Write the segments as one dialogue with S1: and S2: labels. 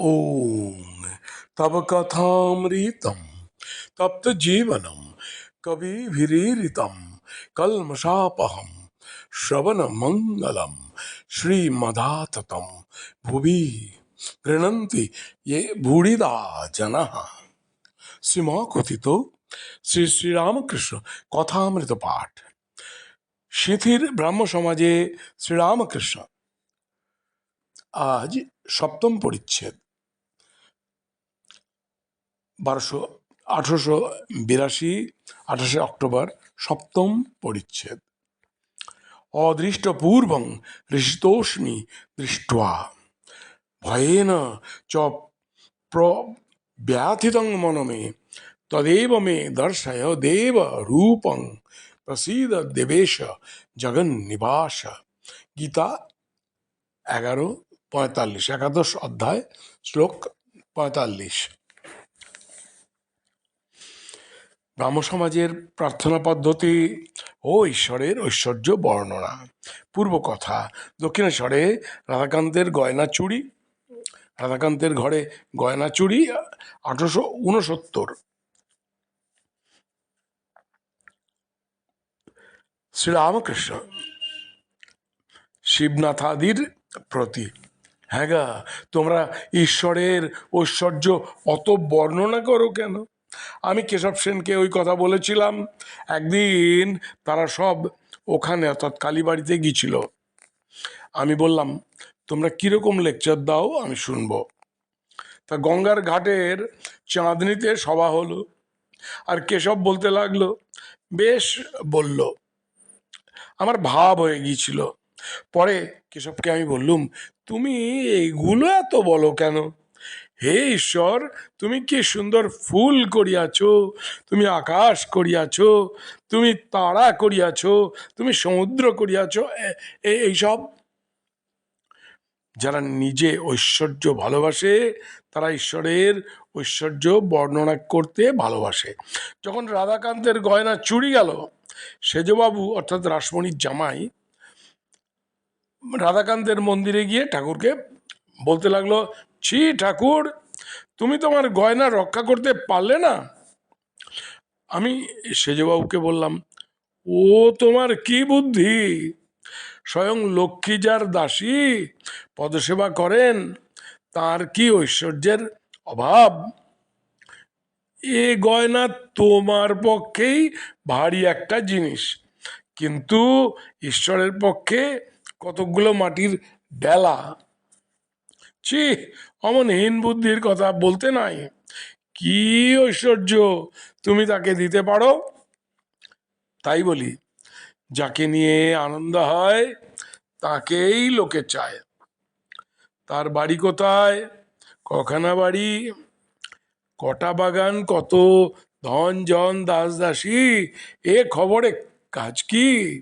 S1: ॐ तव कथामृतं तप्तजीवनं कविभिरीरितं कल्मषापहं श्रवणमङ्गलं श्रीमदाततं भुवि गृह्णन्ति ये भूरिदा जनः শ্রীমকথিত শ্রী শ্রীরামকৃষ্ণ কথামৃত পাঠ সিথির ব্রাহ্ম সমাজে শ্রীরামকৃষ্ণ আজ সপ্তম পরিচ্ছেদ বারোশো, আঠারোশো বিরাশি, আঠাশে অক্টোবর, সপ্তম পরিচ্ছেদ। অদৃষ্ট পূর্বং ঋষিতোষ্ণী দৃষ্টা। ভয়েন চ প্রব্যাথিতং মনমে, তদেব মে দর্শয় দেব রূপং, প্রসীদ দেবেশ জগন্নিবাস। গীতা এগারো, পঁয়তাল্লিশ, একাদশ অধ্যায়, শ্লোক পঁয়তাল্লিশ। ব্রাহ্ম সমাজের প্রার্থনা পদ্ধতি ও ঈশ্বরের ঐশ্বর্য বর্ণনা। পূর্ব কথা, দক্ষিণেশ্বরে রাধাকান্তের গয়না চুরি, রাধাকান্তের ঘরে গয়না চুরি, আঠারোশো উনসত্তর শ্রীরামকৃষ্ণ শিবনাথাদির প্রতি হ্যাঁ গা, তোমরা ঈশ্বরের ঐশ্বর্য অত বর্ণনা করো কেন? আমি কেশব সেনকে ওই কথা বলেছিলাম। একদিন তারা সব ওখানে, অর্থাৎ কালীবাড়িতে গিয়েছিল। আমি বললাম, তোমরা কীরকম লেকচার দাও, আমি শুনব। তা গঙ্গার ঘাটের চাঁদনিতে সভা হলো। আর কেশব বলতে লাগল, বেশ, বলল, আমার ভাব হয়ে গিয়েছিল। পরে কেশবকে আমি বললুম, তুমি এইগুলো এত বলো কেন? হে ঈশ্বর, তুমি কি সুন্দর ফুল করিয়াছ? তুমি আকাশ করিয়াছ? তুমি তারা করিয়াছ? তুমি সমুদ্র করিয়াছ? এইসব। যারা নিজে ঐশ্বর্য ভালোবাসে, তারা ঈশ্বরের ঐশ্বর্য বর্ণনা করতে ভালোবাসে। যখন রাধাকান্তের গয়না চুরি গেল, সেজবাবু অর্থাৎ রাসমণির জামাই রাধাকান্তের মন্দিরে গিয়ে ঠাকুরকে বলতে লাগল ছি ঠাকুর, তুমি তোমার গয়না রক্ষা করতে পারলে না। আমি সেজবাবুকে বললাম, ও তোমার কি বুদ্ধি? স্বয়ং লক্ষ্মী যার দাসী, পদসেবা করেন, তার কি ঐশ্বর্যের অভাব? এ গয়না তোমার পক্ষেই ভারী একটা জিনিস। কিন্তু ঈশ্বরের পক্ষে কতকগুলো মাটির ডেলা ছি, অমন হীন বুদ্ধির কথা বলতে নাই। কি ঐশ্বর্য, তুমি তাকে দিতে পারো? তাই বলি, যাকে নিয়ে আনন্দ হয়, তাকেই লোকে চায়। তার বাড়ি কোথায়? কখানা বাড়ি? কটা বাগান? কত ধন, জন, দাস, দাসী? এ খবরে কাজ কি?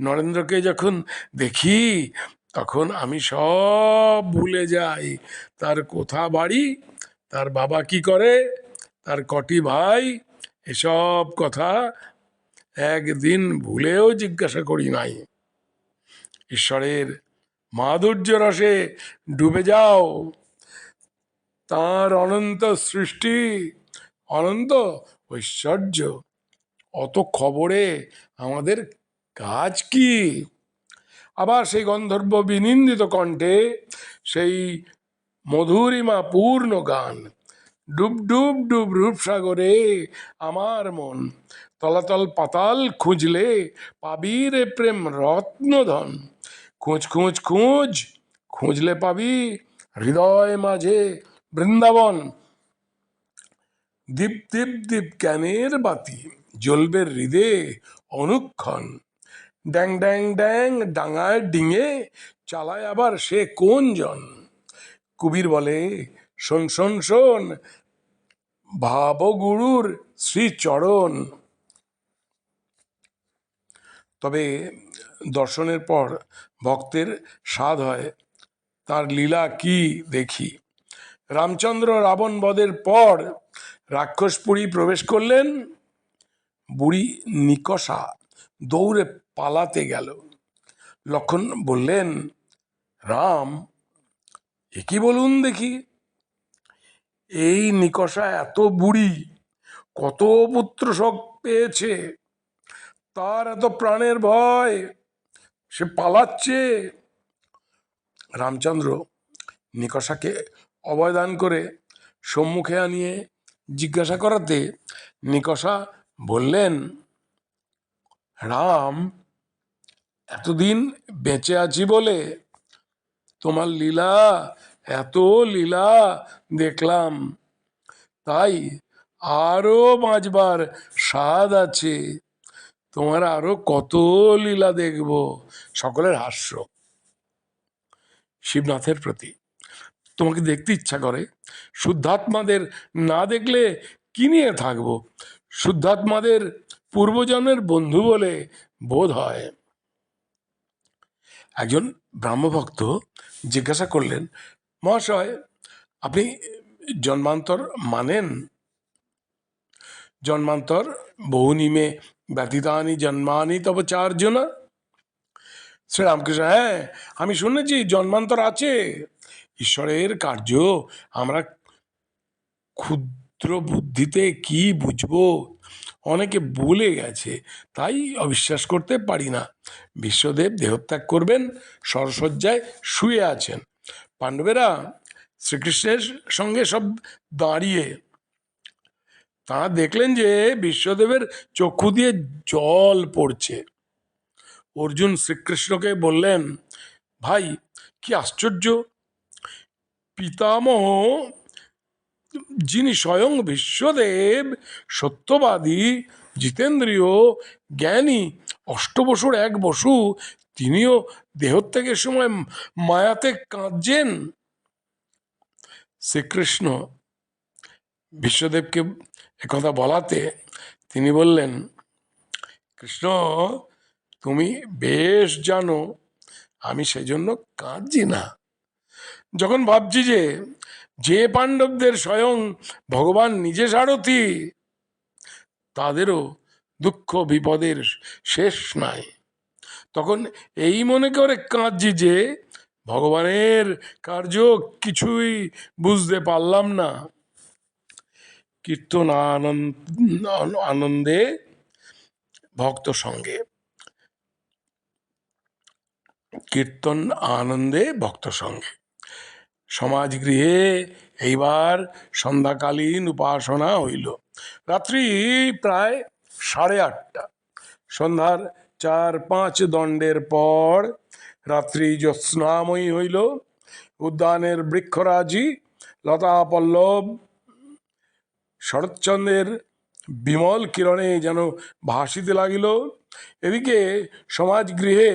S1: নরেন্দ্রকে যখন দেখি তখন আমি সব ভুলে যাই। তার কোথা বাড়ি, তার বাবা কি করে, তার কটি ভাই, এসব কথা একদিন ভুলেও জিজ্ঞাসা করি নাই। ঈশ্বরের মাধুর্য রসে ডুবে যাও। তার অনন্ত সৃষ্টি, অনন্ত ঐশ্বর্য, অত খবরে আমাদের কাজ কি? আবার সেই গন্ধর্ব বিনিন্দিত কণ্ঠে সেই মধুরিমা পূর্ণ গান। ডুব ডুব ডুব রূপসাগরে আমার মন, তলাতল পাতাল খুঁজলে পাবি রে প্রেম রত্নধন। খোঁজ খোঁজ খোঁজ, খুঁজলে পাবি হৃদয় মাঝে বৃন্দাবন। দীপ দীপ দীপ জ্ঞানের বাতি, জ্বলবে হৃদে অনুক্ষণ। ড্যাং ড্যাং ড্যাং ডাঙায় ডিঙে চালায় আবার সে কোন জন? কবির বলে, শোন শোন শোন, ভাবগুরুর শ্রীচরণ। তবে দর্শনের পর ভক্তের স্বাদ হয়, তার লীলা কি দেখি? রামচন্দ্র রাবণ বধের পর রাক্ষসপুরী প্রবেশ করলেন। বুড়ি নিকষা দৌড়ে পালাতে গেল। লক্ষণ বললেন, রাম, এ কি বলুন দেখি? এই নিকষা এত বুড়ি, কত পুত্র শোক পেয়েছে, তার এত প্রাণের ভয়, সে পালাচ্ছে। রামচন্দ্র নিকষাকে অবয়দান করে সম্মুখে আনিয়ে জিজ্ঞাসা করাতে নিকষা বললেন, রাম এতদিন বেঁচে আছি বলে তোমার লীলা, এত লীলা দেখলাম। তাই আরও বাঁচবার স্বাদ আছে। তোমার আরও কত লীলা দেখব, সকলের হাস্য। শিবনাথের প্রতি তোমাকে দেখতে ইচ্ছা করে, শুদ্ধাত্মাদের না দেখলে কি নিয়ে থাকব? শুদ্ধাত্মাদের পূর্বজন্মের বন্ধু বলে বোধ হয়। একজন ব্রাহ্মভক্ত জিজ্ঞাসা করলেন, মহাশয়, আপনি জন্মান্তর মানেন? জন্মান্তর বহুনিমে ব্যতীতানি জন্মানি তব চারজনা। শ্রীরামকৃষ্ণ হ্যাঁ আমি শুনেছি জন্মান্তর আছে। ঈশ্বরের কার্য আমরা ক্ষুদ্র বুদ্ধিতে কি বুঝব? অনেকে বলে গেছে, তাই অবিশ্বাস করতে পারি না। বিশ্বদেব দেহত্যাগ করবেন, সরসজ্জায় শুয়ে আছেন। পাণ্ডবেরা শ্রীকৃষ্ণের সঙ্গে সব দাঁড়িয়ে তা দেখলেন যে বিশ্বদেবের চক্ষু দিয়ে জল পড়ছে। অর্জুন শ্রীকৃষ্ণকে বললেন, ভাই, কি আশ্চর্য! পিতামহ যিনি স্বয়ং বিশ্বদেব, সত্যবাদী, জিতেন্দ্রীয়, জ্ঞানী, অষ্টবসুর এক বসু, তিনিও দেহত্যাগের সময় মায়াতে কাঁদছেন। শ্রীকৃষ্ণ বিশ্বদেবকে একথা বলাতে তিনি বললেন, কৃষ্ণ, তুমি বেশ জানো, আমি সেই জন্য কাঁদছি না। যখন ভাবছি যে যে পাণ্ডবদের স্বয়ং ভগবান নিজে সারথি, তাদেরও দুঃখ বিপদের শেষ নাই। তখন এই মনে করে কাঁদছি যে, ভগবানের কার্য কিছুই বুঝতে পারলাম না। কীর্তন আনন্দ আনন্দে ভক্ত সঙ্গে। কীর্তন আনন্দে ভক্ত সঙ্গে। সমাজ গৃহে এইবার সন্ধ্যাকালীন উপাসনা হইল। রাত্রি প্রায় সাড়ে আটটা। সন্ধ্যার চার পাঁচ দণ্ডের পর রাত্রি জ্যোৎস্নাময়ী হইল। উদ্যানের বৃক্ষরাজি, লতা পল্লব, শরৎচন্দ্রের বিমল কিরণে যেন ভাসিতে লাগিল। এদিকে সমাজ গৃহে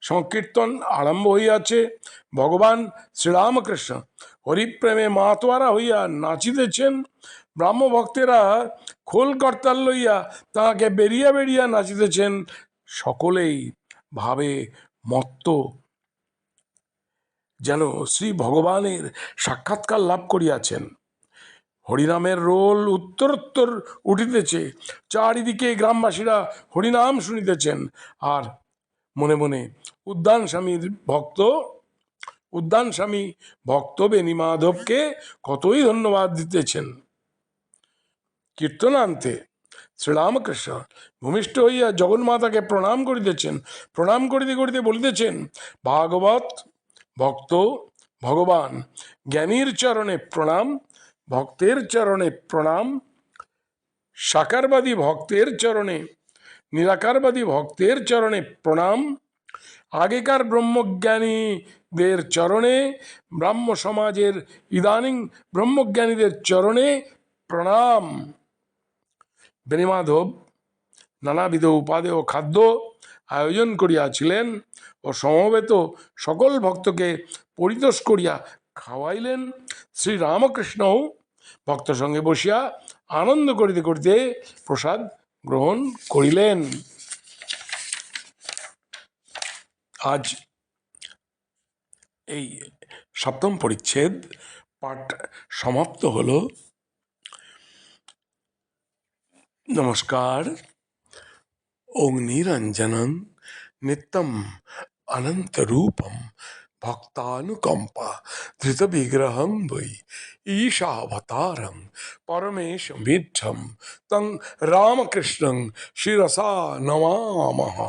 S1: সংকীর্তন আরম্ভ হইয়াছে। ভগবান শ্রীরামকৃষ্ণ হরিপ্রেমে মাতোয়ারা হইয়া নাচিতেছেন। ব্রাহ্মভক্তেরা খোল কর্তাল লইয়া তাহাকে বেরিয়া বেরিয়া নাচিতেছেন। সকলেই ভাবে মত্ত। যেন শ্রী ভগবানের সাক্ষাৎকার লাভ করিয়াছেন। হরিনামের রোল উত্তরোত্তর উঠিতেছে। চারিদিকে গ্রামবাসীরা হরিনাম শুনিতেছেন। আর মনে মনে, উদ্যান স্বামীর ভক্ত, উদ্যান স্বামী ভক্ত বেণী মাধবকে কতই ধন্যবাদ দিতেছেন। কীর্তনান্তে শ্রীরামকৃষ্ণ ভূমিষ্ঠ হইয়া জগন্মাতাকে প্রণাম করিতেছেন। প্রণাম করিতে করিতে বলিতেছেন, ভাগবত ভক্ত, ভগবান, জ্ঞানীর চরণে প্রণাম ভক্তের চরণে প্রণাম। সাকারবাদী ভক্তের চরণে, নিরাকারবাদী ভক্তের চরণে প্রণাম। আগেকার ব্রহ্মজ্ঞানীদের চরণে, ব্রাহ্ম সমাজের ইদানিং ব্রহ্মজ্ঞানীদের চরণে প্রণাম। বেনিমাধব নানাবিধ উপাদেয় খাদ্য আয়োজন করিয়াছিলেন ও সমবেত সকল ভক্তকে পরিতোষ করিয়া খাওয়াইলেন। শ্রী রামকৃষ্ণও ভক্ত সঙ্গে বসিয়া আনন্দ করিতে করিতে প্রসাদ গ্রহণ করিলেন। আজ এই সপ্তম পরিচ্ছেদ পাঠ সমাপ্ত হল। নমস্কার। অগ্নিরঞ্জনম নিত্যম অনন্তরূপম भक्तानुकंपा धृत विग्रह वै। ईशावतारम परमेश मिठम तंग रामकृष्ण शिसा नमामहा